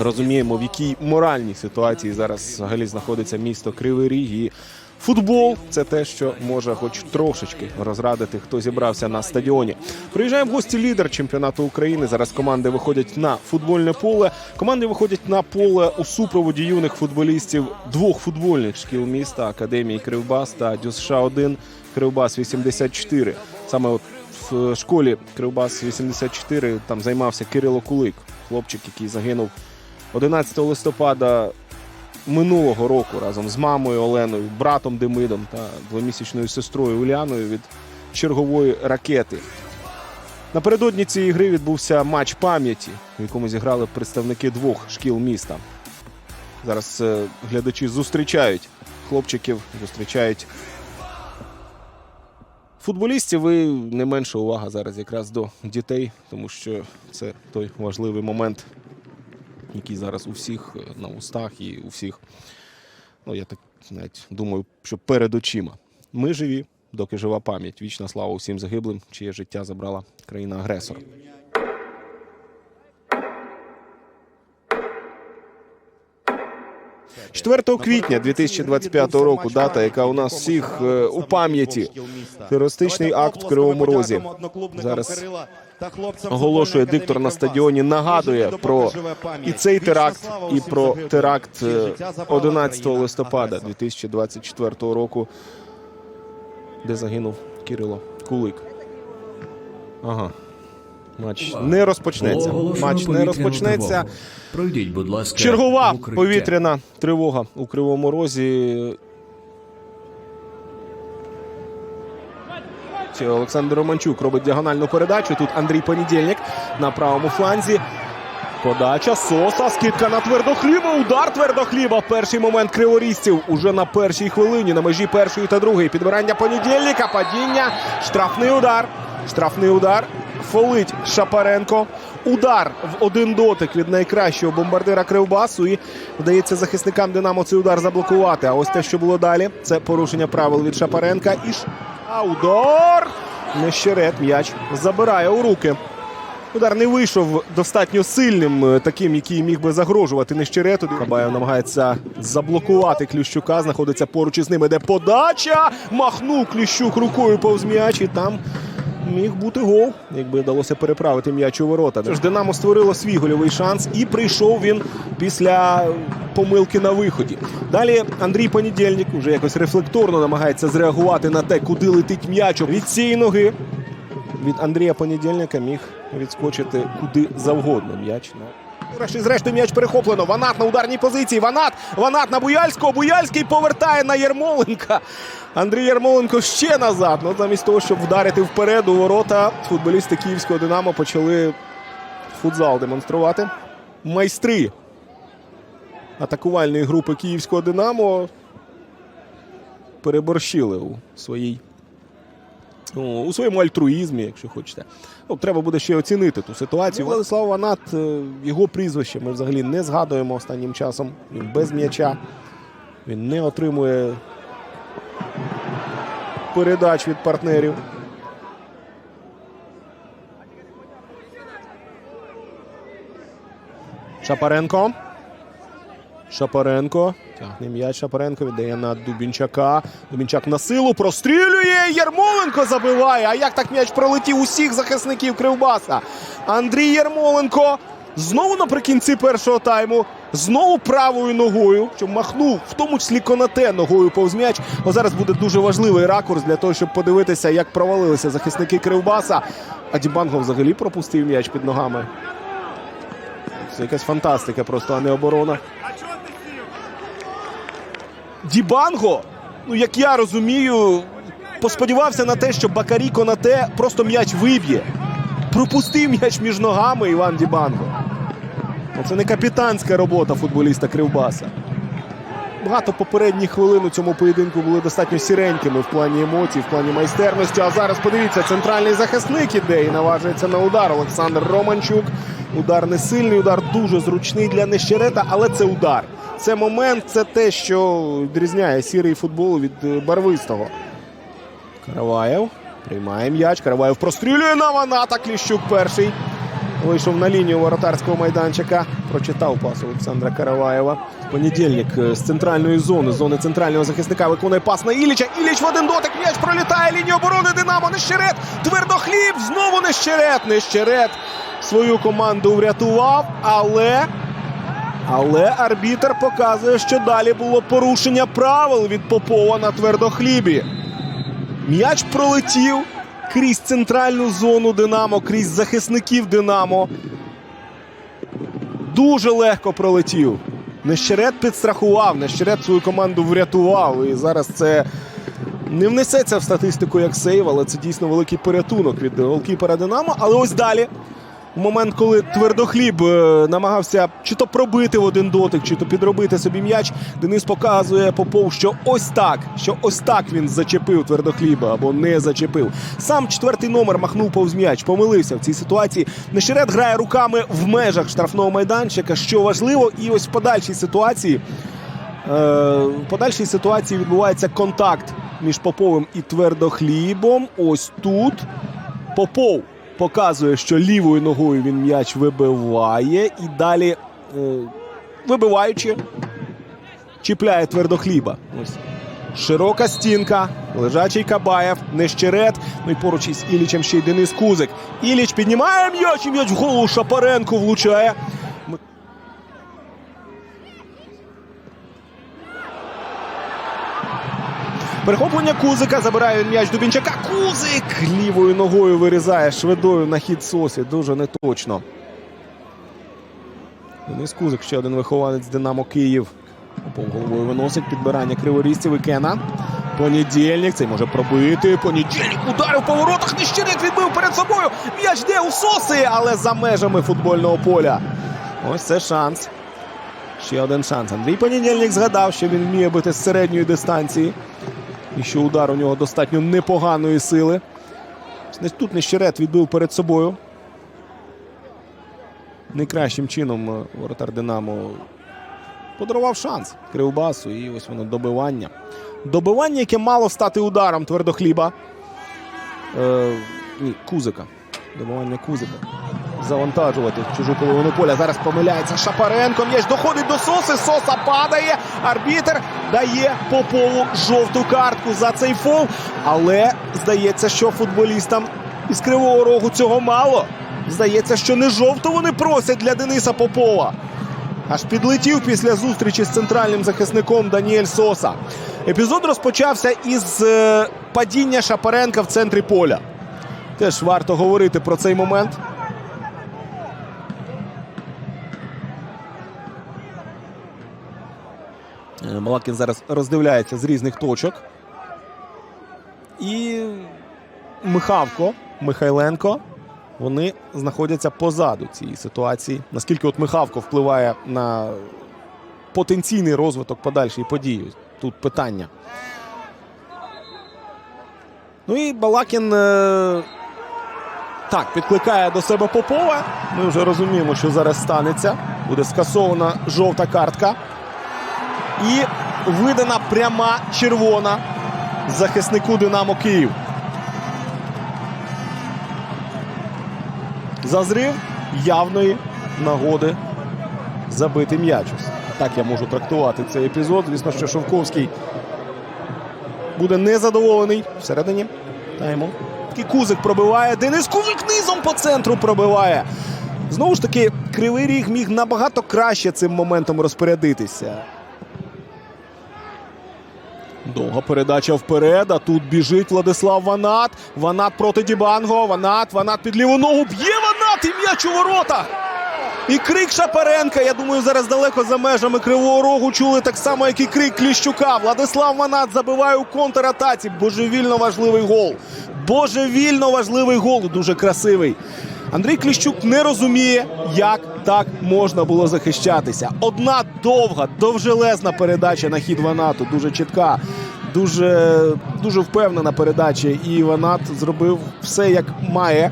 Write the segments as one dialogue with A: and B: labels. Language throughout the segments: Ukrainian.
A: розуміємо, в якій моральній ситуації зараз взагалі знаходиться місто Кривий Ріг. І футбол це те, що може хоч трошечки розрадити, хто зібрався на стадіоні. Приїжджає в гості лідер чемпіонату України. Зараз команди виходять на футбольне поле. Команди виходять на поле у супроводі юних футболістів двох футбольних шкіл міста Академії Кривбас та ДЮСШ 1 Кривбас 84. Саме от в школі Кривбас 84 там займався Кирило Кулик, хлопчик, який загинув 11 листопада минулого року разом з мамою Оленою, братом Демидом та двомісячною сестрою Уляною від чергової ракети. Напередодні цієї гри відбувся матч пам'яті, в якому зіграли представники двох шкіл міста. Зараз е, глядачі зустрічають хлопчиків, зустрічають футболістів. І не менша увага зараз якраз до дітей, тому що це той важливий момент, який зараз у всіх е, на устах і у всіх, ну я так навіть думаю, що перед очима. Ми живі, доки жива пам'ять. Вічна слава усім загиблим, чиє життя забрала країна-агресор. 4 квітня 2025 року, дата, яка у нас всіх е, у пам'яті. Терористичний акт в Кривому Розі. Зараз оголошує диктор на стадіоні. Нагадує про і цей теракт, і про теракт е, 11 листопада 2024 року, де загинув Кирило Кулик. Ага. Матч не розпочнеться. Матч не розпочнеться.
B: Пройдіть, будь ласка,
A: Чергова
B: укриття.
A: повітряна тривога у Кривому Розі. Олександр Романчук робить діагональну передачу. Тут Андрій Понедільник на правому фланзі. Подача Соса, скидка на твердохліба. Удар твердохліба. Перший момент криворізців уже на першій хвилині на межі першої та другої. Підбирання понедільника. Падіння. Штрафний удар. Штрафний удар. Фолить Шапаренко. Удар в один дотик від найкращого бомбардира Кривбасу. І вдається захисникам Динамо цей удар заблокувати. А ось те, що було далі, це порушення правил від Шапаренка. І удар! Нещерет м'яч забирає у руки. Удар не вийшов достатньо сильним, е, таким, який міг би загрожувати Нещерету. Кабаєв намагається заблокувати Кліщука. Знаходиться поруч із ним. Іде подача. Махнув Кліщук рукою повз м'яч. І там міг бути гол, якби вдалося переправити м'яч у ворота. Тож Динамо створило свій гольовий шанс, і прийшов він після помилки на виході. Далі Андрій Понедільник вже якось рефлекторно намагається зреагувати на те, куди летить м'яч від цієї ноги від Андрія Понедільника міг відскочити куди завгодно м'яч. Врешті, зрештою, м'яч перехоплено. Ванат на ударній позиції. Ванат. Ванат на Буяльського. Буяльський повертає на Єрмоленка. Андрій Єрмоленко ще назад. Ну, замість того, щоб вдарити вперед у ворота, футболісти київського Динамо почали футзал демонструвати. Майстри атакувальної групи київського Динамо переборщили у своїй Ну, у своєму альтруїзмі, якщо хочете. Ну, треба буде ще оцінити ту ситуацію. Владислав Ванат, е, його прізвище ми взагалі не згадуємо останнім часом. Він без м'яча. Він не отримує передач від партнерів. Шапаренко. Шапаренко. Тягне м'яч Шапаренко віддає на Дубінчака. Дубінчак на силу прострілює. Єрмоленко забиває. А як так м'яч пролетів усіх захисників Кривбаса? Андрій Єрмоленко знову наприкінці першого тайму. Знову правою ногою, що махнув, в тому числі Конате ногою повз м'яч. О, зараз буде дуже важливий ракурс для того, щоб подивитися, як провалилися захисники Кривбаса. А Дібанго взагалі пропустив м'яч під ногами. Це якась фантастика, просто а не оборона. Дібанго, ну як я розумію, посподівався на те, що Бакарі Конате просто м'яч виб'є. Пропустив м'яч між ногами Іван Дібанго. Ну, Це не капітанська робота футболіста Кривбаса. Багато попередніх хвилин у цьому поєдинку були достатньо сіренькими в плані емоцій, в плані майстерності. А зараз подивіться, центральний захисник іде і наважується на удар. Олександр Романчук. Удар не сильний, удар дуже зручний для Нещерета, але це удар. Це момент, це те, що відрізняє сірий футбол від е, барвистого. Караваєв приймає м'яч. Караваєв прострілює на Ваната. Кліщук перший. Вийшов на лінію воротарського майданчика. Прочитав пас Олександра Караваєва. Понедільник е, з центральної зони, зони центрального захисника виконує пас на Іліча. Іліч в один дотик. М'яч пролітає. Лінію оборони Динамо. Нещерет. Твердохліб. Знову Нещерет. Нещерет свою команду врятував. Але. Але арбітр показує, що далі було порушення правил від Попова на твердохлібі. М'яч пролетів крізь центральну зону Динамо, крізь захисників Динамо. Дуже легко пролетів. Нещерет підстрахував, Нещерет свою команду врятував. І зараз це не внесеться в статистику як сейв, але це дійсно великий порятунок від голкіпера Динамо. Але ось далі. В момент, коли твердохліб е, намагався чи то пробити в один дотик, чи то підробити собі м'яч, Денис показує Попов, що ось так, що ось так він зачепив твердохліба або не зачепив. Сам четвертий номер махнув повз м'яч, помилився в цій ситуації. Нещерет грає руками в межах штрафного майданчика, що важливо, і ось в подальшій ситуації. Е, в подальшій ситуації відбувається контакт між Поповим і твердохлібом. Ось тут Попов показує, що лівою ногою він м'яч вибиває, і далі, е, вибиваючи, чіпляє твердохліба. Ось. Широка стінка, лежачий Кабаєв, Нещерет. Ну і поруч із Ілічем ще й Денис Кузик. Іліч піднімає м'яч, і м'яч в голову Шапаренко влучає. Перехоплення Кузика забирає він м'яч Дубінчака. Кузик лівою ногою вирізає швидою на хід сосі. Дуже неточно. Денис Кузик, ще один вихованець Динамо Київ. Головою виносить підбирання криворізців і Кена. Понедільник. Цей може пробити. Понедільник ударив по воротах. Нещерет відбив перед собою. М'яч де у соси, але за межами футбольного поля. Ось це шанс. Ще один шанс. Андрій Понедільник згадав, що він вміє бити з середньої дистанції. І що удар у нього достатньо непоганої сили. Тут Нещерет відбив перед собою. Найкращим чином е, воротар Динамо подарував шанс Кривбасу. І ось воно добивання. Добивання, яке мало стати ударом твердохліба. Е, ні, Кузика. Добивання Кузика. Завантажувати чужу половину поля. Зараз помиляється Шапаренко. М'яч доходить до Соси. Соса падає. Арбітер дає Попову жовту картку за цей фол. Але здається, що футболістам із Кривого Рогу цього мало. Здається, що не жовту вони просять для Дениса Попова. Аж підлетів після зустрічі з центральним захисником Даніель Соса. Епізод розпочався із е, падіння Шапаренка в центрі поля. Теж варто говорити про цей момент. Малакін зараз роздивляється з різних точок. І Михавко, Михайленко. Вони знаходяться позаду цієї ситуації. Наскільки от Михавко впливає на потенційний розвиток подальшої події? Тут питання. Ну і Балакін е, так підкликає до себе Попова. Ми вже розуміємо, що зараз станеться. Буде скасована жовта картка. І видана пряма червона захиснику Динамо Київ. За зрив явної нагоди забити м'яч. Так я можу трактувати цей епізод. Звісно, що Шовковський буде незадоволений всередині. Такий Кузик пробиває. Денис Кузик низом по центру пробиває. Знову ж таки, Кривий Ріг міг набагато краще цим моментом розпорядитися. Довга передача вперед. А тут біжить Владислав Ванат. Ванат проти Дібанго. Ванат, Ванат під ліву ногу. Б'є Ванат і м'яч у воротах. І крик Шапаренка. Я думаю, зараз далеко за межами Кривого Рогу чули так само, як і крик Кліщука. Владислав Ванат забиває у контратаці. Божевільно важливий гол. Божевільно важливий гол. Дуже красивий. Андрій Кліщук не розуміє, як так можна було захищатися. Одна довга, довжелезна передача на хід Ванату, дуже чітка, дуже, дуже впевнена передача. І Ванат зробив все як має.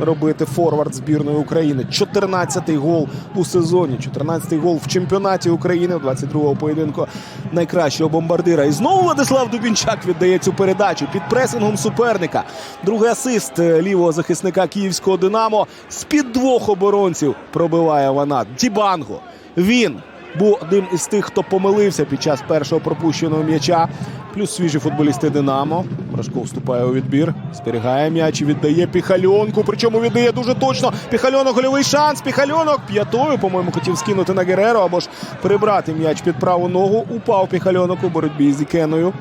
A: Робити форвард збірної України. 14-й гол у сезоні, 14-й гол в чемпіонаті України в 22-го поєдинку найкращого бомбардира. І знову Владислав Дубінчак віддає цю передачу під пресингом суперника. Другий асист е, лівого захисника київського Динамо з-під двох оборонців пробиває вона. Дібанго. Він був одним із тих, хто помилився під час першого пропущеного м'яча. Плюс свіжі футболісти Динамо. Брашко вступає у відбір, зберігає м'яч і віддає Піхальонку. Причому віддає дуже точно. Піхальонок гольовий шанс. Піхальонок п'ятою, по-моєму, хотів скинути на Гереро або ж прибрати м'яч під праву ногу. Упав Піхальонок у боротьбі з Ікеною.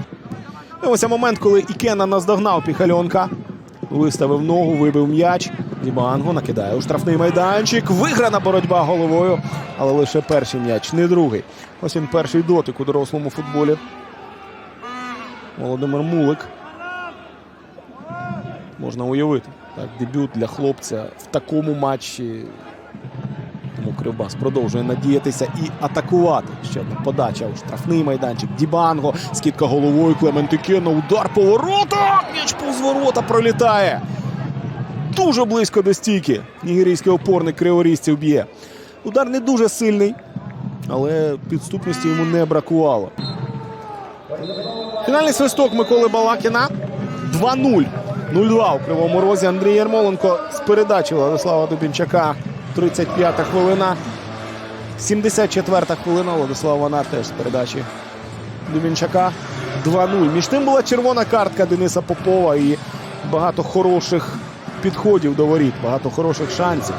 A: Ось момент, коли Ікена наздогнав Піхальонка. Виставив ногу, вибив м'яч. Дібанго накидає у штрафний майданчик. Виграна боротьба головою, але лише перший м'яч, не другий. Ось він перший дотик у дорослому футболі. Володимир Мулик. Можна уявити. Так, дебют для хлопця в такому матчі. Тому Кривбас продовжує надіятися і атакувати. Ще одна подача у штрафний майданчик. Дібанго. Скидка головою Клемент Ікена. Удар по воротах. М'яч повз ворота пролітає. Дуже близько до стійки. Нігерійський опорник криворізців б'є. Удар не дуже сильний, але підступності йому не бракувало. Фінальний свисток Миколи Балакіна. 2-0. 0-2 у кривому розі. Андрій Ярмоленко з передачі Владислава Дубінчака. 35-та хвилина. 74-та хвилина. Владислав Ванар теж з передачі Дубінчака. 2-0. Між тим була червона картка Дениса Попова і багато хороших підходів до воріт, багато хороших шансів.